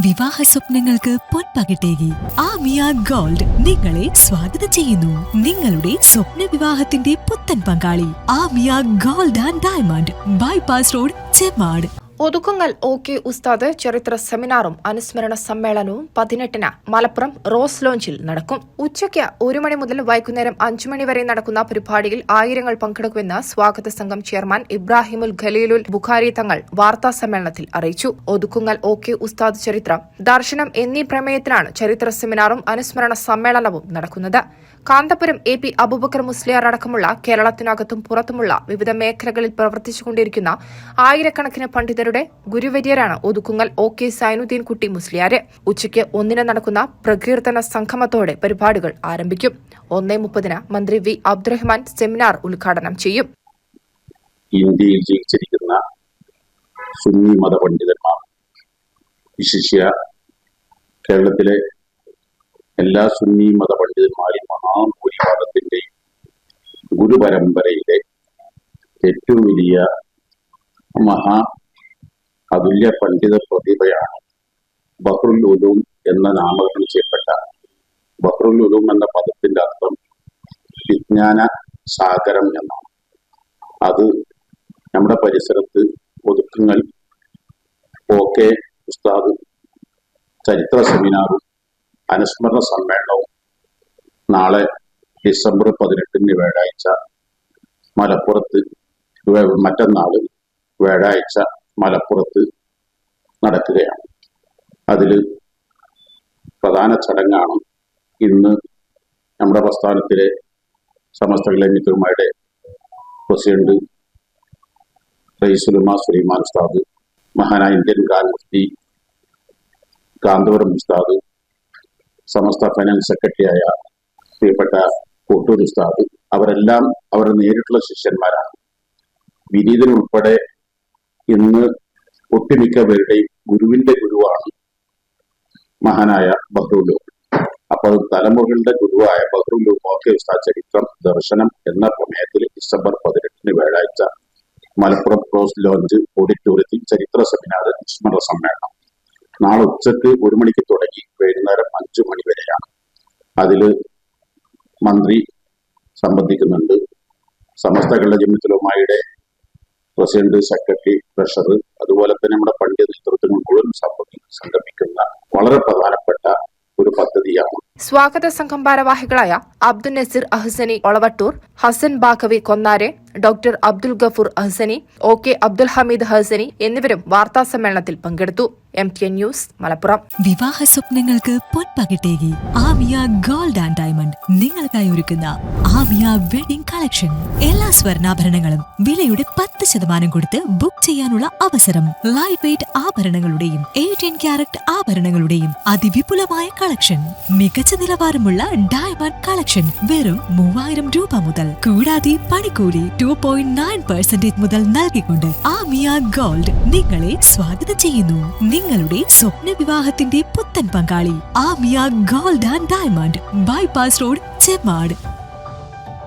വിവാഹ സ്വപ്നങ്ങൾക്ക് പൊൻപകിട്ടേകി ആമിയ ഗോൾഡ് നിങ്ങളെ സ്വാഗതം ചെയ്യുന്നു. നിങ്ങളുടെ സ്വപ്ന വിവാഹത്തിന്റെ പുത്തൻ പങ്കാളി Amiya gold and diamond bypass road Chemmad. Othukkungal O K Usthad ചരിത്ര സെമിനാറും അനുസ്മരണ സമ്മേളനവും പതിനെട്ടിന് മലപ്പുറം റോസ് ലോഞ്ചിൽ നടക്കും. ഉച്ചയ്ക്ക് ഒരു മണി മുതൽ വൈകുന്നേരം അഞ്ചു മണി വരെ നടക്കുന്ന പരിപാടിയിൽ ആയിരങ്ങൾ പങ്കെടുക്കുമെന്ന് സ്വാഗത സംഘം ചെയർമാൻ ഇബ്രാഹിമുൽ ഖലീലുൽ ബുഖാരി തങ്ങൾ വാർത്താ സമ്മേളനത്തിൽ അറിയിച്ചു. ഒതുക്കുങ്ങൽ ഒ കെ ഉസ്താദ് ചരിത്രം ദർശനം എന്നീ പ്രമേയത്തിലാണ് ചരിത്ര സെമിനാറും അനുസ്മരണ സമ്മേളനവും നടക്കുന്നത്. കാന്തപുരം എ പി അബുബക്കർ മുസ്ലിയാർ അടക്കമുള്ള കേരളത്തിനകത്തും പുറത്തുമുള്ള വിവിധ മേഖലകളിൽ പ്രവർത്തിച്ചുകൊണ്ടിരിക്കുന്ന ആയിരക്കണക്കിന് പണ്ഡിതരുടെ ഗുരുവര്യരാണ് ഒതുക്കുങ്ങൽ ഒ കെ സൈനുദ്ദീൻ കുട്ടി മുസ്ലിയാര്. ഉച്ചയ്ക്ക് ഒന്നിന് നടക്കുന്ന പ്രകീർത്തന സംഗമത്തോടെ പരിപാടികൾ ആരംഭിക്കും. ഒന്നേ മുപ്പതിന് മന്ത്രി വി അബ്ദുറഹ്മാൻ സെമിനാർ ഉദ്ഘാടനം ചെയ്യും. ഇന്ത്യയിൽ ജീവിച്ചിരിക്കുന്ന സുന്നി മത പണ്ഡിതന്മാർ വിശിഷ്യ കേരളത്തിലെ എല്ലാ സുന്നി മത പണ്ഡിതന്മാരും ഗുരുപരമ്പരയിലെ ഏറ്റവും വലിയ മഹാ അതുല്യ പണ്ഡിത പ്രതിഭയാണ് ബഹ്റുൽ ഉലൂം എന്ന നാമകരണം ചെയ്യപ്പെട്ട. ബഹ്റുൽ ഉലൂം എന്ന പദത്തിന്റെ അർത്ഥം വിജ്ഞാന സാഗരം എന്നാണ്. അത് നമ്മുടെ പരിസരത്ത് ഒതുക്കങ്ങൾ ഓക്കെ ഉസ്താദ് ചരിത്ര സെമിനാറും അനുസ്മരണ സമ്മേളനവും നാളെ ഡിസംബർ പതിനെട്ടിന് വ്യാഴാഴ്ച മലപ്പുറത്ത് മറ്റന്നാൾ വ്യാഴാഴ്ച മലപ്പുറത്ത് നടക്കുകയാണ്. അതിൽ പ്രധാന ചടങ്ങാണ് ഇന്ന് നമ്മുടെ പ്രസ്ഥാനത്തിലെ സമസ്ത മിത്രമാരുടെ പ്രസിഡന്റ് റൈസുലുമ സുലൈമാൻ ഉസ്താദ് മഹാനായ ഇന്ത്യൻ മുഫ്തി കാന്തപുരം ഉസ്താദ് സമസ്ത ഫൈനാൻസ് സെക്രട്ടറിയായ പ്രിയപ്പെട്ട കോട്ടൂർ ഉസ്താദ് അവരെല്ലാം അവരുടെ നേരിട്ടുള്ള ശിഷ്യന്മാരാണ്. വിനീതൻ ഉൾപ്പെടെ ഇന്ന് ഒട്ടുമിക്ക പേരുടെയും ഗുരുവിന്റെ ഗുരുവാണ് മഹാനായ ബഹ്റുലു അപ്പൊ അത് തലമുറകളുടെ ഗുരുവായ ബഹ്റുലു ഓക്കെ ചരിത്രം ദർശനം എന്ന പ്രമേയത്തിൽ ഡിസംബർ പതിനെട്ടിന് വ്യാഴാഴ്ച മലപ്പുറം ക്രോസ് ലോഞ്ച് ഓഡിറ്റോറിയത്തിൽ ചരിത്ര സെമിനാർ സ്മരണ സമ്മേളനം. നാളെ ഉച്ചയ്ക്ക് ഒരു മണിക്ക് തുടങ്ങി വൈകുന്നേരം അഞ്ചു മണി വരെയാണ്. അതിൽ മന്ത്രി സംബന്ധിക്കുന്നുണ്ട്. സമസ്ത കേരള ജമിത്തുലമായുടെ പ്രസിഡന്റ് സെക്രട്ടറി ട്രഷറർ അതുപോലെ തന്നെ നമ്മുടെ പണ്ഡിത നേതൃത്വങ്ങൾ മുഴുവൻ സംഘടിപ്പിക്കുന്ന വളരെ പ്രധാനപ്പെട്ട ഒരു പദ്ധതിയാണ്. സ്വാഗത സംഘം ഭാരവാഹികളായ Abdul Naseer Ahsani Olavattur Hasan Baqavi കൊന്നാരെ doctor Abdul Gafoor Ahsani O K Abdul Hameed Hasani എന്നിവരും വാർത്താ സമ്മേളനത്തിൽ പങ്കെടുത്തു. M T news Malappuram. വിവാഹ സ്വപ്നങ്ങൾക്ക് പൊൻപകിട്ടേകി. ആമിയ ഗോൾഡ് ആൻഡ് ഡയമണ്ട് നിങ്ങൾക്കായി ഒരുക്കുന്ന ആമിയ വെഡിംഗ് കളക്ഷൻ. എല്ലാ സ്വർണാഭരണങ്ങളും വിലയുടെ പത്ത് ശതമാനം കൊടുത്ത് ബുക്ക് ചെയ്യാനുള്ള അവസരം ലൈറ്റ് വെയിറ്റ് ആഭരണങ്ങളുടെയും എയ്റ്റീൻ ക്യാരറ്റ് ആഭരണങ്ങളുടെയും അതിവിപുലമായ കളക്ഷൻ. മികച്ച നിലവാരമുള്ള ഡയമണ്ട് കളക്ഷൻ. വെറും മൂവായിരം രൂപ മുതൽ കൂടാതെ പണിക്കൂലി ടു പോയിന്റ് നയൻ പെർസെന്റേജ് മുതൽ നൽകിക്കൊണ്ട് ആമിയ ഗോൾഡ് നിങ്ങളെ സ്വാഗതം ചെയ്യുന്നു. നിങ്ങളുടെ സ്വപ്ന വിവാഹത്തിന്റെ പുത്തൻ പങ്കാളി Amiya gold and diamond bypass road Chemmad.